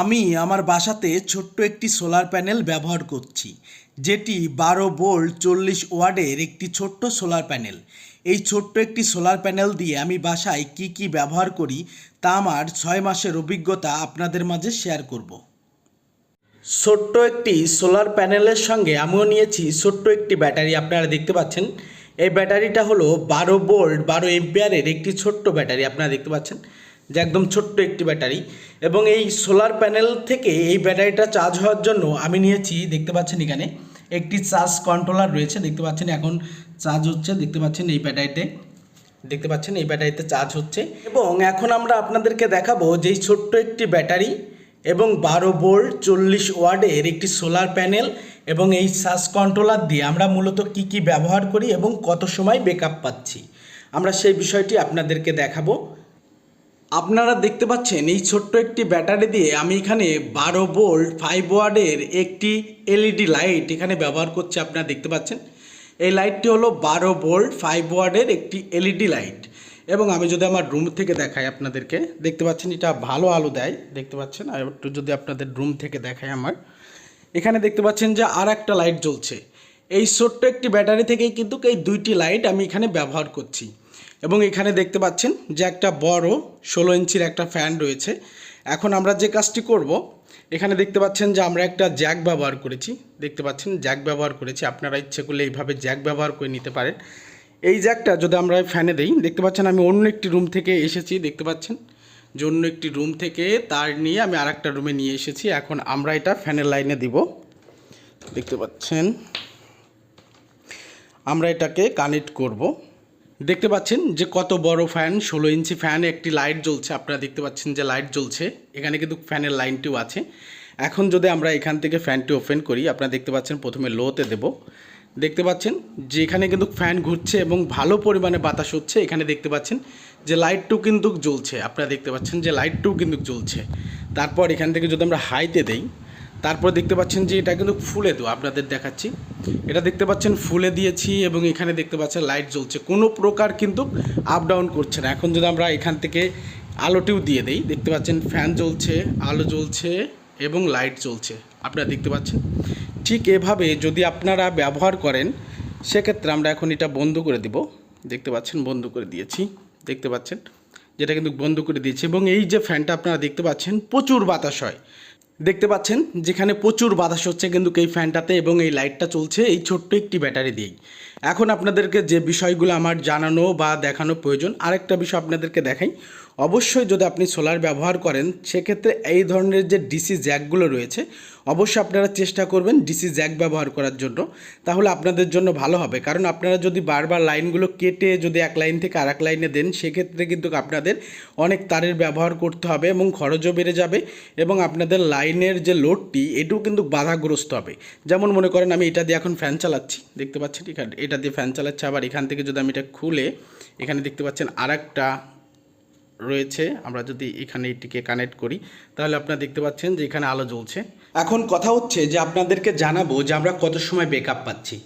আমি আমার বাসাতে ছোট্ট একটি সোলার প্যানেল ব্যবহার করছি, যেটি বারো বোল্ট চল্লিশ ওয়ার্ডের একটি ছোট্ট সোলার প্যানেল। এই ছোট্ট একটি সোলার প্যানেল দিয়ে আমি বাসায় কি কি ব্যবহার করি, তা আমার ছয় মাসের অভিজ্ঞতা আপনাদের মাঝে শেয়ার করব। ছোট্ট একটি সোলার প্যানেলের সঙ্গে আমিও নিয়েছি ছোট্ট একটি ব্যাটারি, আপনারা দেখতে পাচ্ছেন। এই ব্যাটারিটা হলো বারো বোল্ট বারো এম্পিয়ারের একটি ছোট্ট ব্যাটারি, আপনারা দেখতে পাচ্ছেন। যে একদম ছোট্ট একটি ব্যাটারি। এবং এই সোলার প্যানেল থেকে এই ব্যাটারিটা চার্জ হওয়ার জন্য আমি নিয়েছি, দেখতে পাচ্ছেন এখানে, একটি চার্জ কন্ট্রোলার রয়েছে, দেখতে পাচ্ছেন এখন চার্জ হচ্ছে, দেখতে পাচ্ছেন এই ব্যাটারিতে, দেখতে পাচ্ছেন এই ব্যাটারিতে চার্জ হচ্ছে। এবং এখন আমরা আপনাদেরকে দেখাবো যে এই ছোট্ট একটি ব্যাটারি এবং বারো বোল্ট চল্লিশ ওয়ার্ডের একটি সোলার প্যানেল এবং এই চার্জ কন্ট্রোলার দিয়ে আমরা মূলত কি কি ব্যবহার করি এবং কত সময় ব্যাকআপ পাচ্ছি। আমরা সেই বিষয়টি আপনাদেরকে দেখাবো। আপনারা দেখতে পাচ্ছেন এই ছোট্ট একটি ব্যাটারি দিয়ে আমি এখানে বারো বোল্ট ফাইভ ওয়ার্ডের একটি এলইডি লাইট এখানে ব্যবহার করছি, আপনারা দেখতে পাচ্ছেন। এই লাইটটি হলো বারো বোল্ট ফাইভ ওয়ার্ডের একটি এলইডি লাইট এবং আমি যদি আমার রুম থেকে দেখাই আপনাদেরকে, দেখতে পাচ্ছেন এটা ভালো আলো দেয়, দেখতে পাচ্ছেন? আর একটু যদি আপনাদের রুম থেকে দেখাই আমার। এখানে দেখতে পাচ্ছেন যে আর একটা লাইট জ্বলছে। এই ছোট্ট একটি ব্যাটারি থেকেই কিন্তু এই দুইটি লাইট আমি এখানে ব্যবহার করছি। এবং এখানে দেখতে পাচ্ছেন যে একটা বড় ষোলো ইঞ্চির একটা ফ্যান রয়েছে। এখন আমরা যে কাজটি করব, এখানে দেখতে পাচ্ছেন যে আমরা একটা জ্যাক ব্যবহার করেছি। দেখতে পাচ্ছেন, জ্যাক ব্যবহার করেছি। আপনারা ইচ্ছে করলে এইভাবে জ্যাক ব্যবহার করে নিতে পারেন। এই জ্যাকটা যদি আমরা ফ্যানে দিই, দেখতে পাচ্ছেন আমি অন্য একটি রুম থেকে এসেছি, দেখতে পাচ্ছেন? যে অন্য একটি রুম থেকে তার নিয়ে আমি আর একটা রুমে নিয়ে এসেছি। এখন আমরা এটা ফ্যানের লাইনে দিব। দেখতে পাচ্ছেন? আমরা এটাকে কানেক্ট করব। দেখতে পাচ্ছেন যে কত বড় ফ্যান ষোলো ইঞ্চি ফ্যান একটি লাইট জ্বলছে। আপনারা দেখতে পাচ্ছেন যে লাইট জ্বলছে। এখানে কিন্তু ফ্যানের লাইনটিও আছে। এখন যদি আমরা এখান থেকে ফ্যানটি ওপেন করি, আপনারা দেখতে পাচ্ছেন প্রথমে লোতে দেব। দেখতে পাচ্ছেন যে এখানে কিন্তু ফ্যান ঘুরছে এবং ভালো পরিমাণে বাতাস হচ্ছে। এখানে দেখতে পাচ্ছেন যে লাইটটু কিন্তু জ্বলছে। আপনারা দেখতে পাচ্ছেন যে লাইটটু কিন্তু জ্বলছে। তারপর এখান থেকে যদি আমরা হাইতে দেই তারপর দেখতে পাচ্ছেন যে এটা কিন্তু ফুলে তো আপনাদের দেখাচ্ছি। এটা দেখতে পাচ্ছেন ফুলে দিয়েছি এবং এখানে দেখতে পাচ্ছেন লাইট জ্বলছে। কোনো প্রকার কিন্তু আপ ডাউন করছে না। এখন যদি আমরা এখান থেকে আলোটিও দিয়ে দেই, দেখতে পাচ্ছেন ফ্যান জ্বলছে, আলো জ্বলছে এবং লাইট জ্বলছে। আপনারা দেখতে পাচ্ছেন? ঠিক এভাবে যদি আপনারা ব্যবহার করেন, সেক্ষেত্রে আমরা এখন এটা বন্ধ করে দিব। দেখতে পাচ্ছেন, বন্ধ করে দিয়েছি। দেখতে পাচ্ছেন? যেটা কিন্তু বন্ধ করে দিয়েছি এবং এই যে ফ্যানটা আপনারা দেখতে পাচ্ছেন, প্রচুর বাতাস হয়। দেখতে পাচ্ছেন যেখানে প্রচুর বাতাস হচ্ছে কিন্তু এই ফ্যানটাতে এবং এই লাইটটা চলছে এই ছোট্ট একটি ব্যাটারি দিয়েই। এখন আপনাদেরকে যে বিষয়গুলো আমার জানানো বা দেখানো প্রয়োজন, আরেকটা বিষয় আপনাদেরকে দেখাই। অবশ্যই যদি আপনি সোলার ব্যবহার করেন, সেক্ষেত্রে এই ধরনের যে ডিসি জ্যাকগুলো রয়েছে, অবশ্যই আপনারা চেষ্টা করবেন ডিসি জ্যাক ব্যবহার করার জন্য। তাহলে আপনাদের জন্য ভালো হবে। কারণ আপনারা যদি বারবার লাইনগুলো কেটে যদি এক লাইন থেকে আর লাইনে দেন, সেক্ষেত্রে কিন্তু আপনাদের অনেক তারের ব্যবহার করতে হবে এবং খরচও বেড়ে যাবে এবং আপনাদের লাইনের যে লোডটি, এটাও কিন্তু বাধাগ্রস্ত হবে। যেমন মনে করেন আমি এটা দিয়ে এখন ফ্যান চালাচ্ছি। দেখতে পাচ্ছেন? এখানে এটা দিয়ে ফ্যান চালাচ্ছে। আবার এখান থেকে যদি আমি এটা খুলে, এখানে দেখতে পাচ্ছেন আর রয়েছে। আমরা যদি এখানে এটিকে কানেক্ট করি, তাহলে আপনারা দেখতে পাচ্ছেন যে এখানে আলো জ্বলছে। এখন কথা হচ্ছে যে আপনাদেরকে জানাব যে আমরা কত সময় ব্যাকআপ পাচ্ছি।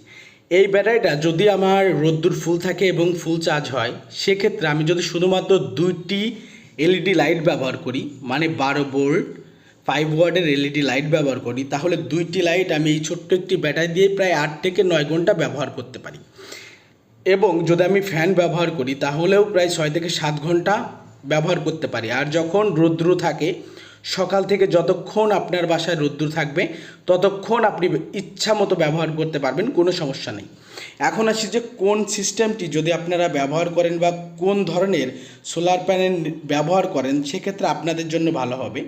এই ব্যাটারিটা যদি আমার রোদ্দুর ফুল থাকে এবং ফুল চার্জ হয়, সেক্ষেত্রে আমি যদি শুধুমাত্র দুইটি এলইডি লাইট ব্যবহার করি মানে বারো ভোল্ট ফাইভ ওয়ার্ডের এলইডি লাইট ব্যবহার করি, তাহলে দুইটি লাইট আমি এই ছোট্ট একটি ব্যাটারি দিয়ে প্রায় আট থেকে নয় ঘণ্টা ব্যবহার করতে পারি। এবং যদি আমি ফ্যান ব্যবহার করি, তাহলেও প্রায় ছয় থেকে সাত ঘণ্টা ব্যবহার করতে পারি। আর যখন রৌদ্র থাকে সকাল থেকে যতক্ষণ আপনার বাসায় রৌদ্র থাকবে, ততক্ষণ আপনি ইচ্ছা মতো ব্যবহার করতে পারবেন, কোনো সমস্যা নেই। এখন আসি যে কোন সিস্টেমটি যদি আপনারা ব্যবহার করেন বা কোন ধরনের সোলার প্যানেল ব্যবহার করেন, সেক্ষেত্রে আপনাদের জন্য ভালো হবে।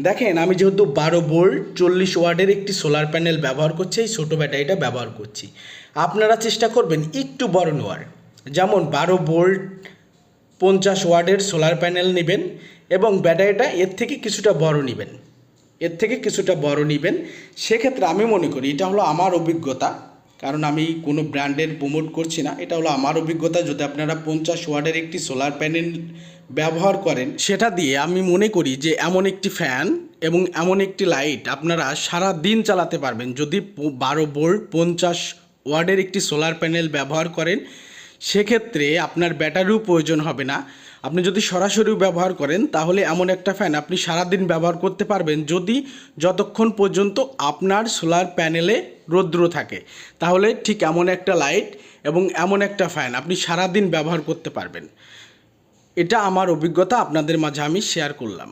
দেখেন, আমি যেহেতু বারো বোল্ট চল্লিশ ওয়ার্ডের একটি সোলার প্যানেল ব্যবহার করছি, এই ছোটো ব্যাটারিটা ব্যবহার করছি। আপনারা চেষ্টা করবেন একটু বড় নেওয়ার। যেমন বারো ভোল্ট পঞ্চাশ ওয়ার্ডের সোলার প্যানেল নেবেন এবং ব্যাটারিটা এর থেকে কিছুটা বড় নেবেন। এর থেকে কিছুটা বড় নেবেন। সেক্ষেত্রে আমি মনে করি এটা হলো আমার অভিজ্ঞতা, কারণ আমি কোনো ব্র্যান্ডের প্রমোট করছি না। এটা হলো আমার অভিজ্ঞতা যদি আপনারা পঞ্চাশ ওয়ার্ডের একটি সোলার প্যানেল ব্যবহার করেন, সেটা দিয়ে আমি মনে করি যে এমন একটি ফ্যান এবং এমন একটি লাইট আপনারা সারা দিন চালাতে পারবেন। যদি বারো ভোল্ট পঞ্চাশ ওয়ার্ডের একটি সোলার প্যানেল ব্যবহার করেন সেক্ষেত্রে আপনার ব্যাটারিও প্রয়োজন হবে না। আপনি যদি সরাসরি ব্যবহার করেন, তাহলে এমন একটা ফ্যান আপনি সারাদিন ব্যবহার করতে পারবেন যদি যতক্ষণ পর্যন্ত আপনার সোলার প্যানেলে রৌদ্র থাকে। তাহলে ঠিক এমন একটা লাইট এবং এমন একটা ফ্যান আপনি সারাদিন ব্যবহার করতে পারবেন। এটা আমার অভিজ্ঞতা, আপনাদের মাঝে আমি শেয়ার করলাম।